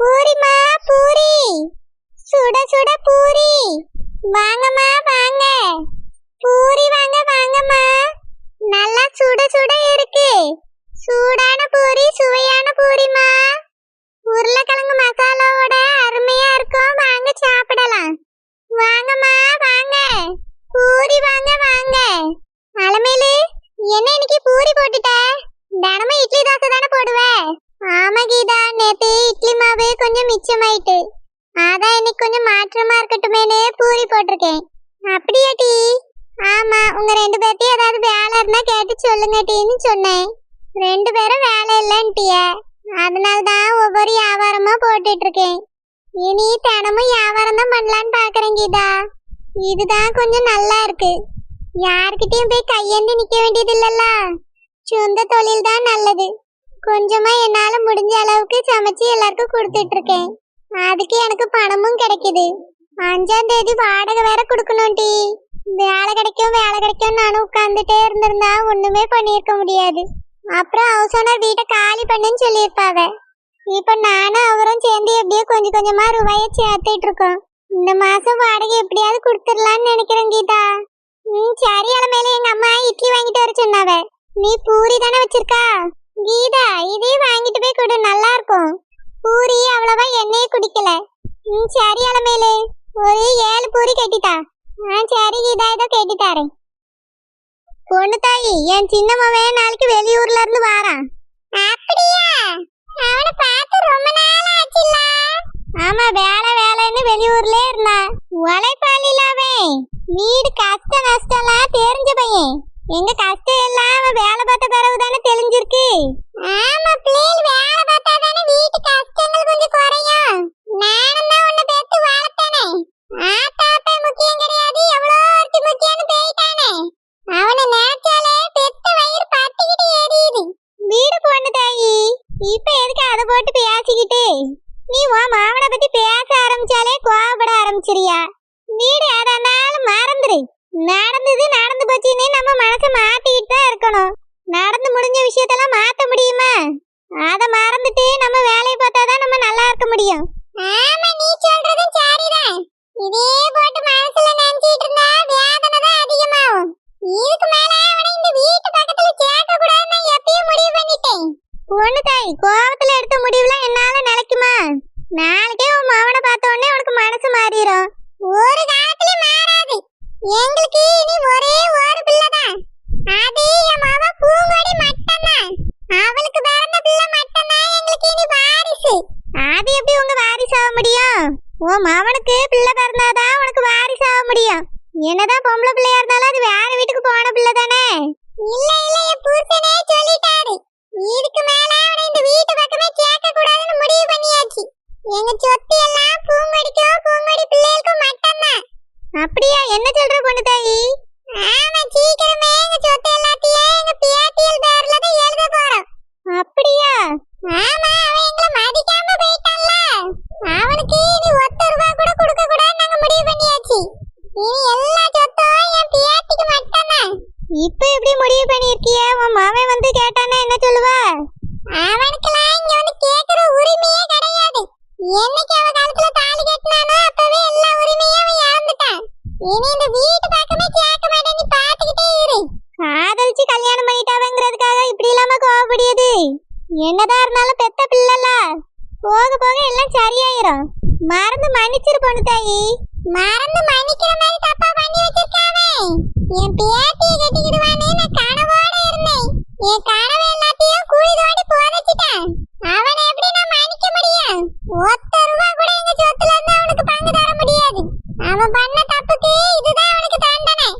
பூரிமா பூரி. சுட சுட பூரி. வாங்கம்மா வாங்க. பூரி வாங்க வாங்கம்மா. நல்லா சுட சுட இருக்கு. சூடான பூரி சுவையான பூரிமா உருளைக்கிழங்கு மசாலாவோட அருமையா இருக்கும் வாங்க சாப்பிடலாம் வாங்கம்மா வாங்க பூரி வாங்க வாங்க அலமேலு என்ன இன்னைக்கு பூரி போட்டுட்ட தினமும் இட்லி தோசை தானே போடுவ ஆமா கீதா நேத்து இட்லி மாவு கொஞ்சம் மிச்சமாயிட்டு அதான் இன்னைக்கு கொஞ்சம் மாற்றமா இருக்கட்டுமேனு பூரி போட்டிருக்கேன் அப்படியா டீ ஆமா உங்க ரெண்டு பேர்த்தையும் ஏதாவது வேலை இருந்தா கேட்டு சொல்லுங்க டீன்னு சொன்னேன். ரெண்டு பேரும் வேலை இல்லைன்ட்டிய அதனால தான் ஒவ்வொரு வியாபாரமா போட்டுட்டு இருக்கேன் இனி தினமும் வியாபாரம் தான் பண்ணலான்னு பாக்குறேன் கீதா. இதுதான் கொஞ்சம் நல்லா இருக்கு. யார்கிட்டயும் போய் கையேந்தி நிக்க வேண்டியது இல்லல்ல. சொந்த தொழில் தான் நல்லது. கொஞ்சமா என்னால முடிஞ்ச அளவுக்கு சமைச்சு எல்லாருக்கும் கொடுத்துட்டு இருக்கேன் அதுக்கு எனக்கு பணமும் கிடைக்குது. அஞ்சாம் தேதி வாடகை வேற கொடுக்கணும் டீ. வேலை கிடைக்கும் வேலை கிடைக்கும் நானும் உட்கார்ந்துட்டே இருந்திருந்தா ஒண்ணுமே பண்ணியிருக்க முடியாது. அப்புறம் அவ சொன்ன வீட்டை காலி பண்ணுன்னு சொல்லியிருப்பாவ. இப்ப நானும் அவரும் சேர்ந்து எப்படியோ கொஞ்சம் கொஞ்சமா ரூபாய சேர்த்துட்டு இருக்கோம். இந்த மாசம் வாடகை எப்படியாவது கொடுத்துடலாம்னு நினைக்கிறேன் கீதா. ம் சரி மேல எங்க அம்மா இட்லி வாங்கிட்டு வர சொன்னாவ. நீ பூரி தானே வச்சிருக்கா? கீதா இதே வாங்கிட்டு போய் கொடு நல்லா இருக்கும். பூரி அவ்வளவா எண்ணெயே குடிக்கல. ம் சரி மேலே ஒரு ஏழு பூரி கட்டிட்டா ஆ சரி கீதா ஏதோ கட்டித்தாரேன். பொண்ணு தாயி என் சின்ன மவன் நாளைக்கு வெளியூர்ல இருந்து வாரான். அப்படியா? அவனை பார்த்து ரொம்ப நாள் ஆச்சுல்ல ஆமா வேலை வேலைன்னு வெளியூர்ல இருந்தான். உழைப்பாளில அவன் வீடு கஷ்ட நஷ்டம்லாம் தெரிஞ்ச பையன். எங்க கஷ்டம் எல்லாம் அவன் வேலை பார்த்த பிறகு தானே தெரிஞ்சிருக்கு ஆமா ஆரம்பிச்சிரியா வீடு எதா இருந்தாலும் மறந்துரு. நடந்தது நடந்து போச்சுன்னு நம்ம மனசை மாத்திக்கிட்டு தான் இருக்கணும். நடந்து முடிஞ்ச விஷயத்தெல்லாம் மாத்த முடியுமா? அத மறந்துட்டு நம்ம வேலையை பார்த்தாதான் நம்ம நல்லா இருக்க முடியும். ஆமா நீ சொல்றதும் சரிதான். இதே போட்டு மனசுல நினைச்சிட்டு இருந்தா வேதனை தான் அதிகமாகும். இதுக்கு மேல அவனை இந்த வீட்டு பக்கத்துல சேர்க்க கூடாதுன்னு நான் எப்பயும் முடிவு பண்ணிட்டேன். பொண்ணு தாய் கோவத்துல எடுத்த முடிவுலாம் என்னால நிலைக்குமா நாளைக்கே உன் மவனை பார்த்த உடனே உனக்கு மனசு மாறிடும் ஒரு காலத்துல மாறாது எங்களுக்கு இனி ஒரே ஒரு பிள்ளை தான் அது என் மாவ பூங்கொடி மட்டும்தான் அவளுக்கு பிறந்த பிள்ளை மட்டும்தான் எங்களுக்கு இனி வாரிசு அது எப்படி உங்க வாரிசு ஆக முடியும்? உன் மவனுக்கு பிள்ளை பிறந்தாதான் உனக்கு வாரிசு ஆக முடியும். என்னதான் பொம்பளை பிள்ளையா இருந்தாலும் அது வேற வீட்டுக்கு போன பிள்ளை தானே? இல்ல இல்ல என் புருஷனே சொல்லிட்டாரு. இதுக்கு மேல அவனை இந்த வீட்டு பக்கமே கேட்க கூடாதுன்னு முடிவு பண்ணியாச்சு. எங்க சொத்து எல்லாம் பூங்கொடிக்கும் பூங்கொடி பிள்ளைகளுக்கும் மட்டும்தான். அப்படியா? என்ன சொல்ற பொண்ணு தாயி? ஆமா சீக்கிரமே எங்க சொத்து எல்லாத்தையும் எங்க பியாத்தியல் பேர்ல தான் எழுத போறோம். அப்படியா? ஆமா அவன் எங்களை மதிக்காம போயிட்டான்ல அவனுக்கு இனி ஒத்த ரூபா கூட கொடுக்க கூடாதுன்னு நாங்க முடிவு பண்ணியாச்சு இனி எல்லா சொத்தும் என் பியாத்திக்கு மட்டும்தான் எப்படி முடிவு பண்ணிருக்கிய உன் மாமன் வந்து கேட்டானா என்ன சொல்லுவா? அவனுக்கெல்லாம் இங்க வந்து கேக்குற உரிமையே கிடையாது. என்னைக்கு அவன் கழுத்துல தாலி கட்டினானோ அப்பவே எல்லா உரிமையும் அவன் இழந்துட்டான். இனி இந்த வீட்டு பக்கமே கேட்க மாட்டேன் நீ பாத்துக்கிட்டே இரு. காதலிச்சு கல்யாணம் பண்ணிட்டாவங்கிறதுக்காக இப்படி இல்லாம கோவப்படியது என்னதான் இருந்தாலும் பெத்த பிள்ளைல. போக போக எல்லாம் சரியாயிரும். மறந்து மன்னிச்சிரு பொண்ணு தாயி. மறந்து மன்னிக்கிற மாதிரி தப்பா பண்ணி வச்சிருக்காவே. என் பேத்தியை கட்டிக்கிடுவானே நான் கனவோட இருந்தேன். என் கனவு எல்லாத்தையும் கூலி தோண்டி புதைச்சிட்டேன். அவனை எப்படி நான் மன்னிக்க முடியும்? ஒத்த ரூபா கூட எங்க சொத்துல இருந்து அவனுக்கு பங்கு தர முடியாது. அவன் பண்ண தப்புக்கு இதுதான் அவனுக்கு தண்டனை.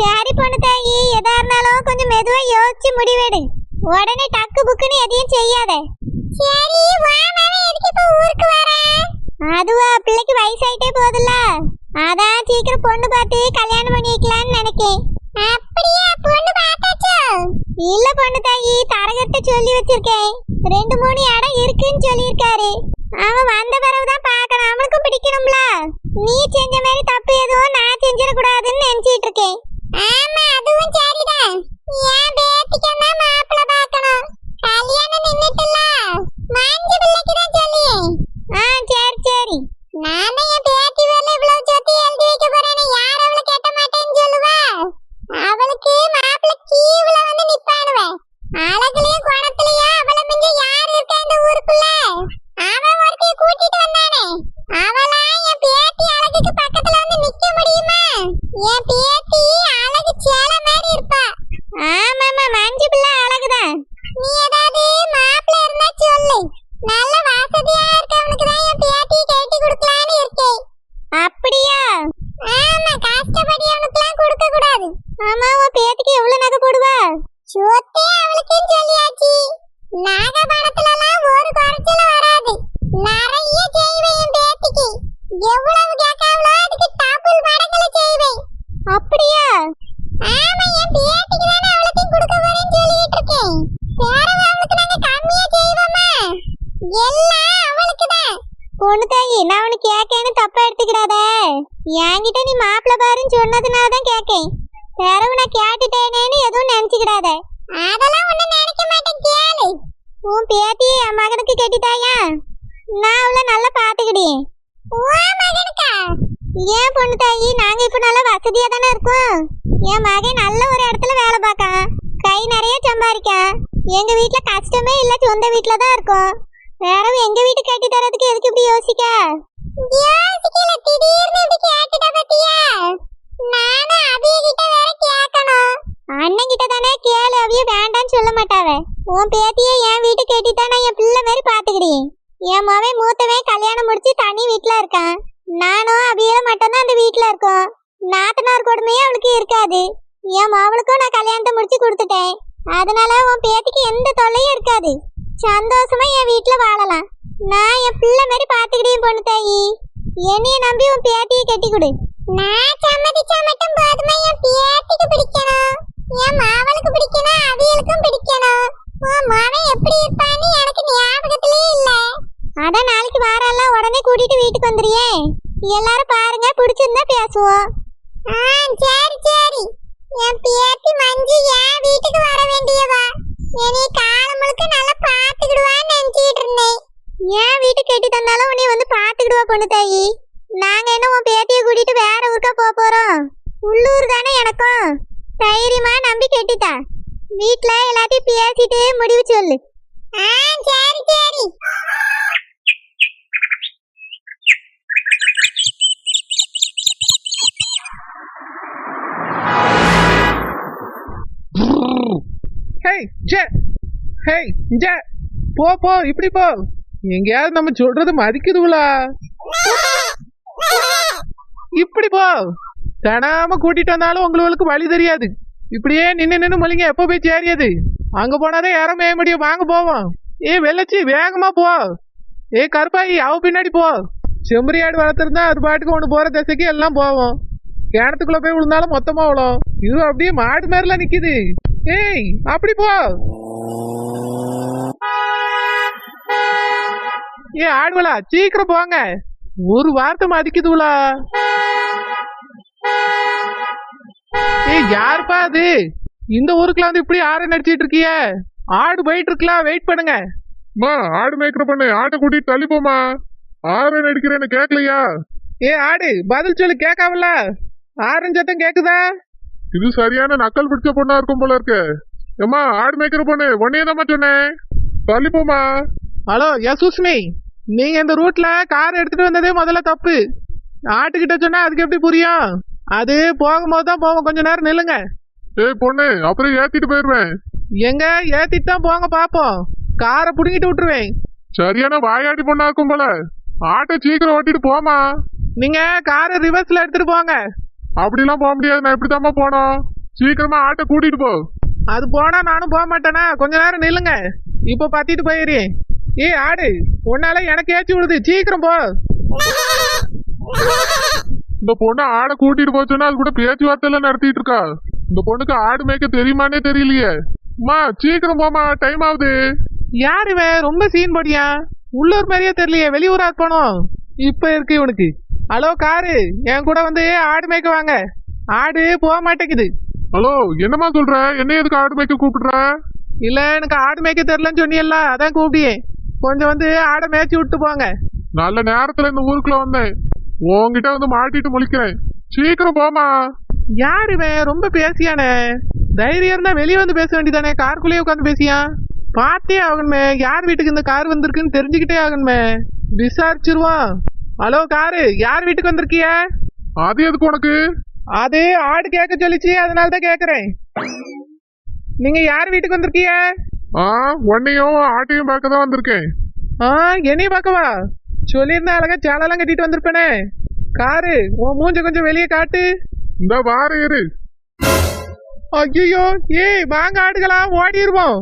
சரி பொண்ணு தாயி எதா இருந்தாலும் கொஞ்சம் மெதுவா யோசிச்சு முடிவெடு. உடனே டக்கு புக்குன்னு எதையும் செய்யாத சரி வாமாவே எதுக்கு இப்ப ஊருக்கு வர அதுவா பிள்ளைக்கு வயசாயிட்டே போகுதுல்ல அதான் சீக்கிரம் பொண்ணு பார்த்து கல்யாணம் பண்ணி வைக்கலாம்னு நினைக்கேன் அப்படியா பொண்ணு பார்த்தாச்சோ இல்ல பொண்ணு தாயி தரகத்தை சொல்லி வச்சிருக்கேன். ரெண்டு மூணு இடம் இருக்குன்னு சொல்லியிருக்காரு. அவன் வந்த பிறகுதான் பாக்கணும் அவனுக்கும் பிடிக்கணும்ல. நீ செஞ்ச மாதிரி தப்பு எதுவும் நான் செஞ்சிடக்கூடாதுன்னு நினைச்சிட்டு இருக்கேன். ஆமா அதுவும் சரிதான். ஏன் பேர் என் பேத்தி அழகு மாதிரி இருப்பா. ஆமாமா மஞ்சு பிள்ளை அழகுதான். நீ ஏதாவது மாப்பிள்ள சொல்லு. நல்ல வசதியா இருக்கவனுக்கு தான் என் பேத்தி கட்டி கொடுக்கலான்னு இருக்கேன் அப்படியா? ஆமா கஷ்டப்படி அவனுக்குலாம் கொடுக்க கூடாது. ஆமா உன் பேத்திக்கு எவ்வளவு நகை போடுவா? சொல்லியாச்சு. நகை தான் பொண்ணு தாயி நான் உனக்கு கேட்கேன்னு தப்பா எடுத்துக்கிறாத. என்கிட்ட நீ மாப்பிள்ள பாருன்னு சொன்னதுனால தான் கேட்கேன். பிறகு நான் கேட்டுட்டேனேன்னு எதுவும் நினைச்சுக்கிடாத அதெல்லாம் ஒண்ணு நினைக்க மாட்டேன் கேளு. உன் பேத்தி என் மகனுக்கு கட்டிட்டாயா? நான் அவளை நல்லா பாத்துக்கிடி மகனுக்கா? ஏன் பொண்ணு தாயி நாங்க இப்ப நல்லா வசதியா தானே இருக்கோம்? என் மகன் நல்ல ஒரு இடத்துல வேலை பார்க்கான். கை நிறைய சம்பாதிக்கான். எங்க வீட்டுல கஷ்டமே இல்ல சொந்த வீட்ல தான் இருக்கோம். வேற எங்க வீட்டு கட்டி தரதுக்கு எதுக்கு இப்படி யோசிக்க? யோசிக்கல திடீர்னு இப்படி கேட்டுட்ட பத்தியா? நானும் அவிய கிட்ட வேற கேட்கணும் அண்ணன் கிட்ட தானே கேளு அவிய வேண்டான்னு சொல்ல மாட்டாவ. உன் பேத்திய என் வீட்டு கட்டிட்டா நான் என் பிள்ளை மாதிரி பாத்துக்கிடுவேன் என் மவன் மூத்தவன் கல்யாணம் முடிச்சு தனி வீட்ல இருக்கான். நானும் அவியலும் மட்டும்தான் அந்த வீட்ல இருக்கோம். நாத்தனார் கொடுமையே அவளுக்கு இருக்காது. என் மாவளுக்கும் நான் கல்யாணத்தை முடிச்சு கொடுத்துட்டேன். அதனால உன் பேத்திக்கு எந்த தொல்லையும் இருக்காது. சந்தோஷமா என் வீட்டில் வாழலாம். நான் என் பிள்ளை மாதிரி பார்த்துக்கிட்டே பொண்ணு தாயி. என்னைய நம்பி உன் பேத்தியை கட்டி கொடு. நான் சம்மதிச்சா மட்டும் போதுமா என் பேத்திக்கு பிடிக்கணும். என் மாவனுக்கு பிடிக்கணும் அவியலுக்கும் பிடிக்கணும். உன் மாவன் எப்படி இருப்பான்னு எனக்கு ஞாபகத்திலே இல்ல. அட நாளைக்கு வாரெல்லாம் உடனே கூட்டிட்டு வீட்டுக்கு வந்துறியே எல்லாரும் பாருங்க பிடிச்சிருந்தா பேசுவோம் ஆ சரி சரி என் பேத்தி மஞ்சு என் வீட்டுக்கு வர வேண்டியவா என்னை காலம் முழுக்க நல்லா பாத்துக்கிடுவான்னு நினைச்சிட்டு இருந்தேன் ஏன் வீட்டுக்கு கட்டி தந்தாலும் உன்னை வந்து பாத்துக்கிடுவா பொண்ணு தாயி நாங்க என்ன உன் பேத்தியை கூட்டிட்டு வேற ஊருக்கா போக போறோம் உள்ளூர் தானே எனக்கும் தைரியமா நம்பி கட்டிட்டா வீட்ல பேசிட்டு முடிவு சொல்லு. ஆ சரி சரி. ஹேய் ஜே. ஹேய் ஜே. போ போ இப்படி போ. எங்கேயாவது நம்ம சொல்றது மதிக்குதுங்களா? இப்படி போ. தனாம கூட்டிட்டு வந்தாலும் உங்களுக்கு வழி தெரியாது. இப்படியே நின்னு நின்னு மொழிங்க எப்போ போய் சேரியாது? அங்க போனாதான் யாரும் மேய முடியும். வாங்க போவோம். ஏ வெள்ளச்சி வேகமா போ. ஏ கருப்பாயி அவ பின்னாடி போ. செம்பரி ஆடு வளர்த்துருந்தா அது பாட்டுக்கு ஒன்று போற திசைக்கு எல்லாம் போவோம். கிணத்துக்குள்ளே போய் விழுந்தாலும் மொத்தமா விழும் இது அப்படியே மாடு மாதிரிலாம் நிக்குது. ஏய் அப்படி போ. ஏ ஆடுவலா சீக்கிரம் போங்க. ஒரு வார்த்தை மதிக்குதுவலா. ஏய் யாருப்பா அது? இந்த ஊருக்குள்ள வந்து இப்படி ஆற நடிச்சிட்டு இருக்கிய? ஆடு போயிட்டு இருக்கலாம் வெயிட் பண்ணுங்க. அம்மா ஆடு மேய்க்கிற பண்ணு ஆட்டை கூட்டிட்டு தள்ளி போமா ஆறு நடிக்கிறேன்னு கேட்கலையா ஏ ஆடு பதில் சொல்லு கேட்காமல? ஆரஞ்சு சத்தம் கேக்குதா? இது சரியான நக்கல் பிடிச்ச பொண்ணா இருக்கும் போல இருக்கு. ஏம்மா ஆடு மேய்க்கிற பொண்ணு உன்னையே தான் சொன்னேன். தள்ளி போமா ஹலோ எஸ் சுஸ்மி நீங்க இந்த ரூட்ல கார் எடுத்துட்டு வந்ததே முதல்ல தப்பு. ஆட்டுக்கிட்ட சொன்னா அதுக்கு எப்படி புரியும்? அது போகும்போது தான் போவோம் கொஞ்ச நேரம் நில்லுங்க. ஏய் பொண்ணு அப்புறம் ஏத்திட்டு போயிருவேன். எங்க? ஏத்திட்டு தான் போங்க பாப்போம். காரை புடுங்கிட்டு விட்டுருவேன். சரியான வாயாடி பொண்ணா இருக்கும் போல. ஆட்டை சீக்கிரம் ஓட்டிட்டு போமா நீங்க காரை ரிவர்ஸ்ல எடுத்துட்டு போங்க. அப்படிலாம் போக முடியாது நான் இப்படித்தாம்மா போனோம். சீக்கிரமா ஆட்டை கூட்டிட்டு போ. அது போனா நானும் போக மாட்டேனா? கொஞ்ச நேரம் நில்லுங்க. இப்ப பத்திட்டு போயிரு ஏய் ஆடு உன்னால எனக்கு ஏச்சி விடுது. சீக்கிரம் போ. இந்த பொண்ணு ஆடை கூட்டிட்டு போச்சுன்னா அது கூட பேச்சுவார்த்தை எல்லாம் நடத்திட்டு இருக்கா? இந்த பொண்ணுக்கு ஆடு மேய்க்க தெரியுமானே தெரியலையே. அம்மா சீக்கிரம் போமா டைம் ஆகுது. யார் இவன்? ரொம்ப சீன் போடியா உள்ளூர் மாதிரியே தெரியலையே. வெளியூரா இருப்பானோ இப்ப இருக்கு இவனுக்கு. Hello car. என் கூட வந்து ஆடு மேய்க்க வாங்க. ஆடு போக மாட்டேங்குது. ஹலோ என்னம்மா சொல்ற? என்ன எதுக்கு ஆடு மேய்க்க கூப்பிடுற? இல்ல எனக்கு ஆடு மேய்க்க தெரியலன்னு சொன்னியல்ல. அதான் கூப்பிடியே கொஞ்சம் வந்து ஆடை மேய்ச்சி விட்டு போங்க. நல்ல நேரத்துல இந்த ஊருக்குள்ள வந்தேன். உன்கிட்ட வந்து மாட்டிட்டு முழிக்கிறேன். சீக்கிரம் போமா யார் இவன்? ரொம்ப பேசியானே. தைரியம் இருந்தா வெளியே வந்து பேச வேண்டியதானே? காருக்குள்ளேயே உட்காந்து பேசியா? பார்த்தே ஆகணுமே. யார் வீட்டுக்கு இந்த கார் வந்திருக்குன்னு தெரிஞ்சுக்கிட்டே ஆகணுமே. விசாரிச்சிருவோம் ஹலோ காரு யார் வீட்டுக்கு வந்திருக்கிய? அது எதுக்கு உனக்கு? அது ஆடு கேட்க சொல்லிச்சு அதனால தான் கேக்குறேன். நீங்க யார் வீட்டுக்கு வந்திருக்கிய? ஆ உன்னையும் ஆட்டையும் பார்க்க தான் வந்திருக்கேன். ஆ என்னைய பார்க்கவா? சொல்லியிருந்தா அழகா சேலெல்லாம் கட்டிட்டு வந்திருப்பேனே. காரு உன் மூஞ்ச கொஞ்சம் வெளியே காட்டு. இந்த வார இரு. ஐயோ ஏய் வாங்க ஆடுகளா ஓடிடுவோம்